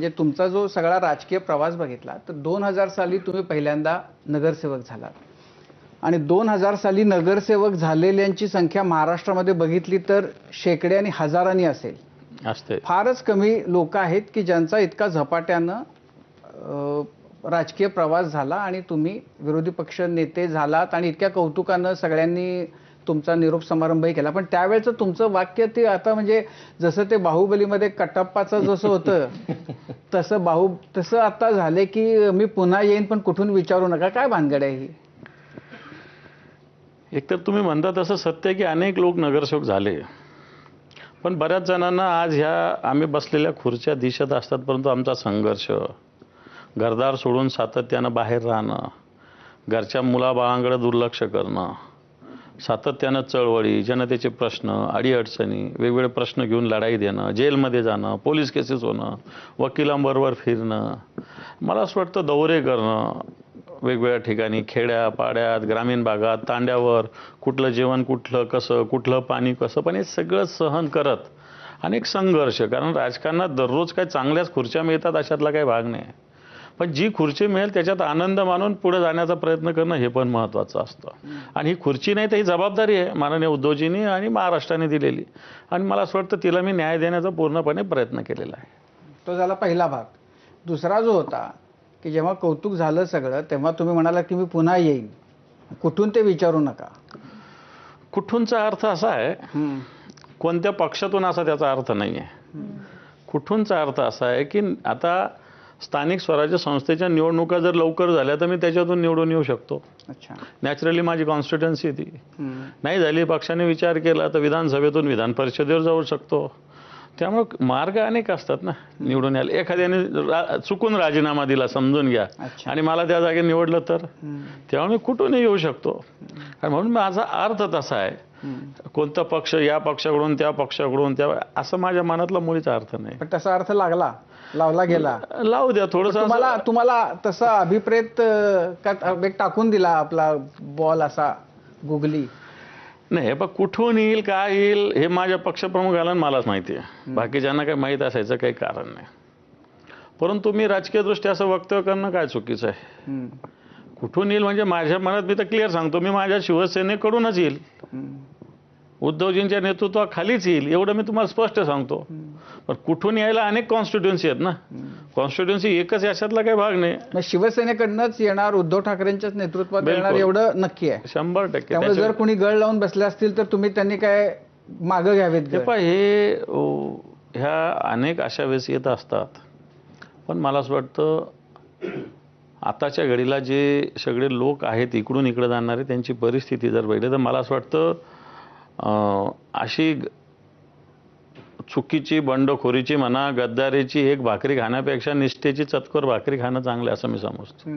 म्हणजे तुमचा जो सगळा राजकीय प्रवास बघितला तर दोन हजार साली तुम्ही पहिल्यांदा नगरसेवक झालात. आणि दोन हजार साली नगरसेवक झालेल्यांची संख्या महाराष्ट्रामध्ये बघितली तर शेकडे आणि हजारांनी असेल. असते. फारच कमी लोक आहेत की ज्यांचा इतका झपाट्यानं राजकीय प्रवास झाला आणि तुम्ही विरोधी पक्ष नेते झालात आणि इतक्या कौतुकानं सगळ्यांनी तुमचा निरोप समारंभही केला. पण त्यावेळेचं तुमचं वाक्य ते आता म्हणजे जसं ते बाहुबलीमध्ये कटप्पाचं जसं होतं तसं बाहु तसं आता झाले की मी पुन्हा येईन पण कुठून विचारू नका. काय भानगड आहे ही? एकतर तुम्ही म्हणता तसं सत्य की अनेक लोक नगरसेवक झाले. पण बऱ्याच जणांना आज ह्या आम्ही बसलेल्या खुर्च्या दिसत असतात परंतु आमचा संघर्ष घरदार सोडून सातत्यानं बाहेर राहणं घरच्या मुलाबाळांकडे दुर्लक्ष करणं सातत्यानं चळवळी जनतेचे प्रश्न अडीअडचणी वेगवेगळे प्रश्न घेऊन लढाई देणं जेलमध्ये जाणं पोलीस केसेस होणं वकिलांबरोबर फिरणं मला असं वाटतं दौरे करणं वेगवेगळ्या ठिकाणी खेड्या पाड्यात ग्रामीण भागात तांड्यावर कुठलं जेवण कुठलं कसं कुठलं पाणी कसं पण हे सगळं सहन करत आणि एक संघर्ष कारण राजकारणात दररोज काही चांगल्याच खुर्च्या मिळतात अशातला काही भाग नाही. पण जी खुर्ची मिळेल त्याच्यात आनंद मानून पुढे जाण्याचा प्रयत्न करणं हे पण महत्त्वाचं असतं. आणि ही खुर्ची नाही तर ही जबाबदारी आहे माननीय उद्धवजींनी आणि महाराष्ट्राने दिलेली. आणि मला असं वाटतं तिला मी न्याय देण्याचा पूर्णपणे प्रयत्न केलेला आहे. तो झाला पहिला भाग. दुसरा जो होता की जेव्हा कौतुक झालं सगळं तेव्हा तुम्ही म्हणाला की मी पुन्हा येईन. कुठून ते विचारू नका. कुठूनचा अर्थ असा आहे कोणत्या पक्षातून असा त्याचा अर्थ नाही आहे कुठूनचा अर्थ असा आहे की आता स्थानिक स्वराज्य संस्थेच्या निवडणुका जर लवकर झाल्या तर मी त्याच्यातून निवडून येऊ शकतो अच्छा नॅचरली माझी कॉन्स्टिट्युन्सी ती. नाही झाली पक्षाने विचार केला तर विधानसभेतून विधान परिषदेवर जाऊ शकतो त्यामुळे मार्ग अनेक असतात ना निवडून यायला एखाद्याने रा- चुकून राजीनामा दिला समजून घ्या. आणि मला त्या जागी निवडलं तर. तेव्हा मी कुठूनही येऊ शकतो म्हणून माझा अर्थ तसा आहे. कोणता पक्ष या पक्षाकडून त्या पक्षाकडून त्या असं माझ्या मनातला मुळीच अर्थ नाही. पण तसा अर्थ लागला. लावला गेला. लावू द्या थोडंसं तुम्हाला तुम्हाला तसा अभिप्रेत का एक टाकून दिला आपला बॉल असा गुगली? नाही हे बघ कुठून येईल काय येईल हे माझ्या पक्षप्रमुखाला आणि मलाच माहिती आहे. बाकीच्यांना काही माहीत असायचं काही कारण नाही. परंतु मी राजकीयदृष्ट्या असं वक्तव्य करणं काय चुकीचं आहे. कुठून येईल? म्हणजे माझ्या मनात मी तर क्लिअर सांगतो. मी माझ्या शिवसेनेकडूनच येईल. उद्धवजींच्या नेतृत्वाखालीच येईल. एवढं मी तुम्हाला स्पष्ट सांगतो. पण कुठून यायला अनेक कॉन्स्टिट्युन्सी आहेत ना. कॉन्स्टिट्युन्सी एकच याच्यातला काही भाग नाही. शिवसेनेकडनंच येणार उद्धव ठाकरेंच्याच नेतृत्वात. येणार एवढं नक्की आहे. शंभर टक्के. त्यामुळे जर कुणी गळ लावून बसले असतील तर तुम्ही त्यांनी काय मागं घ्यावेत हे हे ह्या अनेक अशा वेळेस येत असतात. पण मला असं वाटतं आताच्या घडीला जे सगळे लोक आहेत इकडून इकडे जाणारे त्यांची परिस्थिती जर बघितली तर मला असं वाटतं अशी चुकीची बंडखोरीची म्हणा गद्दारीची एक भाकरी खाण्यापेक्षा निष्ठेची चतकोर भाकरी खाणं चांगलं असं मी समजतो.